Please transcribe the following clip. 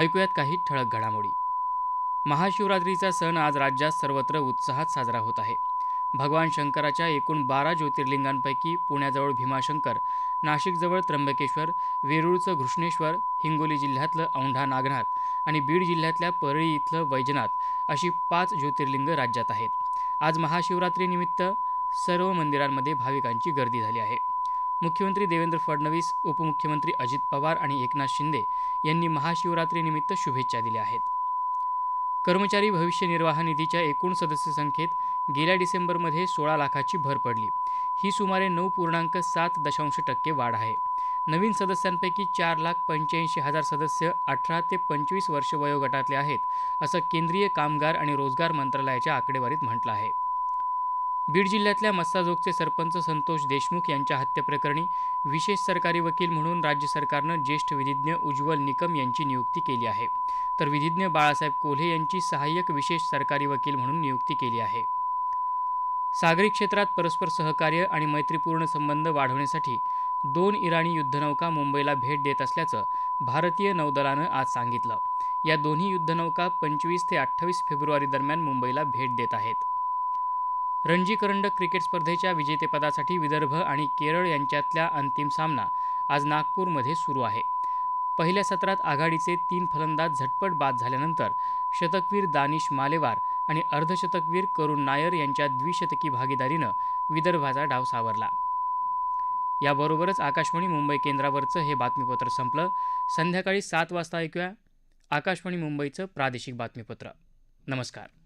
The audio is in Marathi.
ऐकूयात काही ठळक घडामोडी. महाशिवरात्रीचा सण आज राज्यात सर्वत्र उत्साहात साजरा होत आहे. भगवान शंकराच्या एकूण बारा ज्योतिर्लिंगांपैकी पुण्याजवळ भीमाशंकर नाशिकजवळ त्र्यंबकेश्वर वेरूळचं घृष्णेश्वर हिंगोली जिल्ह्यातलं औंढा नागनाथ आणि बीड जिल्ह्यातल्या परळी इथलं वैजनाथ अशी पाच ज्योतिर्लिंग राज्यात आहेत. आज महाशिवरात्रीनिमित्त सर्व मंदिरांमध्ये भाविकांची गर्दी झाली आहे. मुख्यमंत्री देवेंद्र फडणवीस उपमुख्यमंत्री अजित पवार आणि एकनाथ शिंदे यांनी महाशिवरात्रीनिमित्त शुभेच्छा दिल्या आहेत. कर्मचारी भविष्य निर्वाह निधीच्या एकूण सदस्य संख्येत गेल्या डिसेंबरमध्ये सोळा लाखाची भर पडली. ही सुमारे नऊ पूर्णांक सात दशांश टक्के वाढ आहे. नवीन सदस्यांपैकी चार लाख पंच्याऐंशी हजार सदस्य अठरा ते पंचवीस वर्ष वयोगटातले आहेत असं केंद्रीय कामगार आणि रोजगार मंत्रालयाच्या आकडेवारीत म्हटलं आहे. बीड जिल्ह्यातल्या मस्साजोगचे सरपंच संतोष देशमुख यांच्या हत्येप्रकरणी विशेष सरकारी वकील म्हणून राज्य सरकारनं ज्येष्ठ विधिज्ञ उज्ज्वल निकम यांची नियुक्ती केली आहे. तर विधिज्ञ बाळासाहेब कोल्हे यांची सहाय्यक विशेष सरकारी वकील म्हणून नियुक्ती केली आहे. सागरी क्षेत्रात परस्पर सहकार्य आणि मैत्रीपूर्ण संबंध वाढवण्यासाठी दोन इराणी युद्धनौका मुंबईला भेट देत असल्याचं भारतीय नौदलानं आज सांगितलं. या दोन्ही युद्धनौका पंचवीस ते अठ्ठावीस फेब्रुवारी दरम्यान मुंबईला भेट देत आहेत. रणजी करंडक क्रिकेट स्पर्धेच्या विजेतेपदासाठी विदर्भ आणि केरळ यांच्यातल्या अंतिम सामना आज नागपूरमध्ये सुरू आहे. पहिल्या सत्रात आघाडीचे तीन फलंदाज झटपट बाद झाल्यानंतर शतकवीर दानिश मालेवार आणि अर्धशतकवीर करुण नायर यांच्या द्विशतकी भागीदारीनं विदर्भाचा डाव सावरला. याबरोबरच आकाशवाणी मुंबई केंद्रावरचं हे बातमीपत्र संपलं. संध्याकाळी सात वाजता ऐकूया आकाशवाणी मुंबईचं प्रादेशिक बातमीपत्र. नमस्कार.